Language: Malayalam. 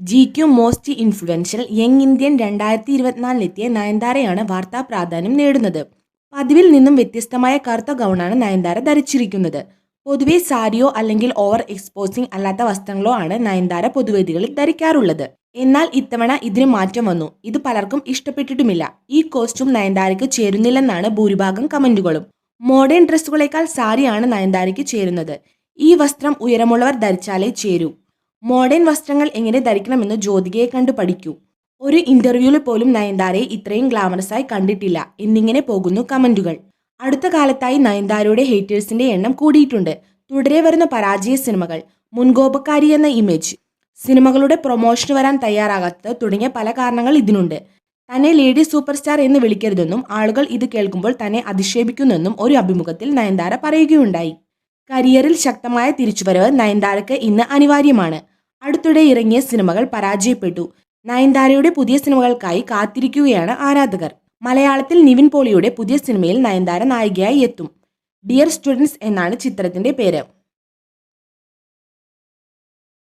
G Q most influential young Indian രണ്ടായിരത്തി ഇരുപത്തിനാലിലെത്തിയ നയൻതാരയാണ് വാർത്താ പ്രാധാന്യം നേടുന്നത്. പതിവിൽ നിന്നും വ്യത്യസ്തമായ കറുത്ത ഗൗണാണ് നയൻതാര ധരിച്ചിരിക്കുന്നത്. പൊതുവെ സാരിയോ അല്ലെങ്കിൽ ഓവർ എക്സ്പോസിംഗ് അല്ലാത്ത വസ്ത്രങ്ങളോ ആണ് നയൻതാര പൊതുവേദികളിൽ ധരിക്കാറുള്ളത്. എന്നാൽ ഇത്തവണ ഇതിന് മാറ്റം വന്നു. ഇത് പലർക്കും ഇഷ്ടപ്പെട്ടിട്ടുമില്ല. ഈ കോസ്റ്റ്യൂം നയൻതാരയ്ക്ക് ചേരുന്നില്ലെന്നാണ് ഭൂരിഭാഗം കമന്റുകളും. മോഡേൺ ഡ്രസ്സുകളേക്കാൾ സാരിയാണ് നയൻതാരയ്ക്ക് ചേരുന്നത്. ഈ വസ്ത്രം ഉയരമുള്ളവർ ധരിച്ചാലേ ചേരൂ. മോഡേൺ വസ്ത്രങ്ങൾ എങ്ങനെ ധരിക്കണമെന്ന് ജ്യോതികയെ കണ്ട് പഠിക്കൂ. ഒരു ഇന്റർവ്യൂവിൽ പോലും നയൻതാരയെ ഇത്രയും ഗ്ലാമറസായി കണ്ടിട്ടില്ല. എന്നിങ്ങനെ പോകുന്നു കമന്റുകൾ. അടുത്ത കാലത്തായി നയൻതാരയുടെ ഹേറ്റേഴ്സിന്റെ എണ്ണം കൂടിയിട്ടുണ്ട്. തുടരെ വരുന്ന പരാജയ സിനിമകൾ. മുൻകോപക്കാരി എന്ന ഇമേജ് സിനിമകളുടെ പ്രൊമോഷന് വരാൻ തയ്യാറാകാത്തത് തുടങ്ങിയ പല കാരണങ്ങൾ ഇതിനുണ്ട്. തന്നെ ലേഡി സൂപ്പർ സ്റ്റാർ എന്ന് വിളിക്കരുതെന്നും ആളുകൾ ഇത് കേൾക്കുമ്പോൾ തന്നെ അധിക്ഷേപിക്കുന്നെന്നും ഒരു അഭിമുഖത്തിൽ നയൻതാര പറയുകയുണ്ടായി. കരിയറിൽ ശക്തമായ തിരിച്ചുവരവ് നയൻതാരക്ക് ഇന്ന് അനിവാര്യമാണ്. അടുത്തിടെ ഇറങ്ങിയ സിനിമകൾ പരാജയപ്പെട്ടു. നയൻതാരയുടെ പുതിയ സിനിമകൾക്കായി കാത്തിരിക്കുകയാണ് ആരാധകർ. മലയാളത്തിൽ നിവിൻ പോളിയുടെ പുതിയ സിനിമയിൽ നയൻതാര നായികയായി എത്തും. ഡിയർ സ്റ്റുഡൻസ് എന്നാണ് ചിത്രത്തിന്റെ പേര്.